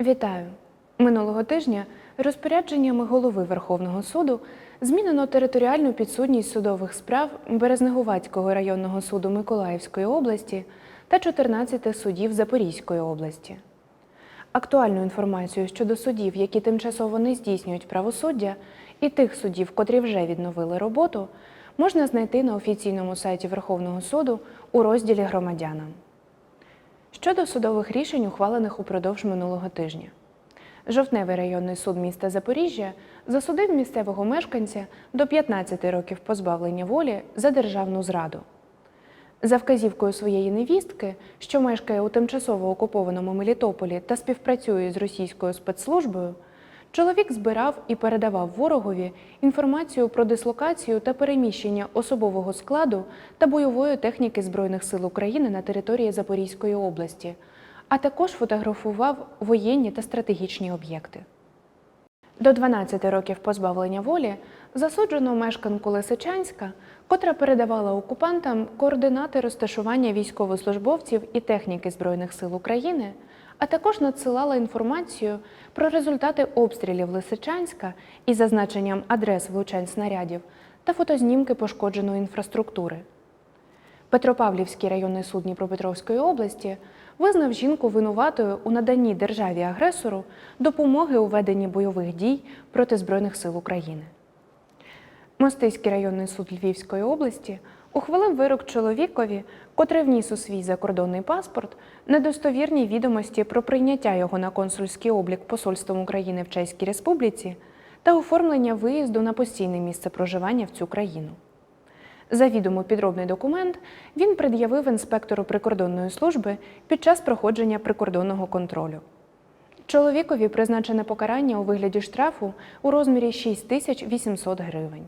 Вітаю! Минулого тижня розпорядженнями голови Верховного суду змінено територіальну підсудність судових справ Березнегуватського районного суду Миколаївської області та 14 судів Запорізької області. Актуальну інформацію щодо судів, які тимчасово не здійснюють правосуддя, і тих судів, котрі вже відновили роботу, можна знайти на офіційному сайті Верховного суду у розділі Громадянам. Щодо судових рішень, ухвалених упродовж минулого тижня. Жовтневий районний суд міста Запоріжжя засудив місцевого мешканця до 15 років позбавлення волі за державну зраду. За вказівкою своєї невістки, що мешкає у тимчасово окупованому Мелітополі та співпрацює з російською спецслужбою, чоловік збирав і передавав ворогові інформацію про дислокацію та переміщення особового складу та бойової техніки Збройних сил України на території Запорізької області, а також фотографував воєнні та стратегічні об'єкти. До 12 років позбавлення волі засуджено мешканку Лисичанська, котра передавала окупантам координати розташування військовослужбовців і техніки Збройних сил України, а також надсилала інформацію про результати обстрілів Лисичанська із зазначенням адрес влучань снарядів та фотознімки пошкодженої інфраструктури. Петропавлівський районний суд Дніпропетровської області визнав жінку винуватою у наданні державі-агресору допомоги у веденні бойових дій проти Збройних сил України. Мостиський районний суд Львівської області ухвалив вирок чоловікові, котрий вніс у свій закордонний паспорт недостовірні відомості про прийняття його на консульський облік Посольством України в Чеській Республіці та оформлення виїзду на постійне місце проживання в цю країну. Завідомо підробний документ він пред'явив інспектору прикордонної служби під час проходження прикордонного контролю. Чоловікові призначене покарання у вигляді штрафу у розмірі 6800 гривень.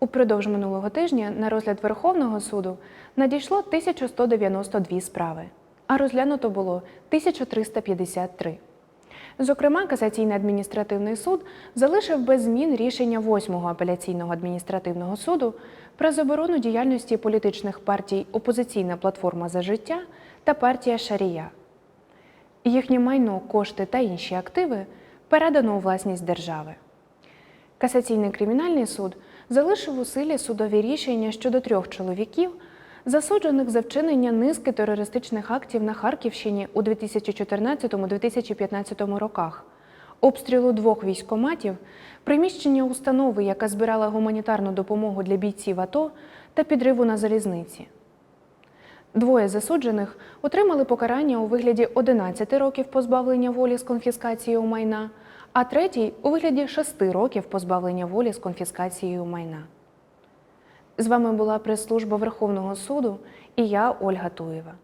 Упродовж минулого тижня на розгляд Верховного суду надійшло 1192 справи, а розглянуто було 1353. Зокрема, касаційний адміністративний суд залишив без змін рішення 8-го апеляційного адміністративного суду про заборону діяльності політичних партій Опозиційна платформа за життя та партія Шарія. Їхнє майно, кошти та інші активи передано у власність держави. Касаційний кримінальний суд залишив у силі судові рішення щодо трьох чоловіків, засуджених за вчинення низки терористичних актів на Харківщині у 2014-2015 роках, обстрілу двох військоматів, приміщення установи, яка збирала гуманітарну допомогу для бійців АТО та підриву на залізниці. Двоє засуджених отримали покарання у вигляді 11 років позбавлення волі з конфіскацією майна, а третій у вигляді шести років позбавлення волі з конфіскацією майна. З вами була прес-служба Верховного суду і я, Ольга Туєва.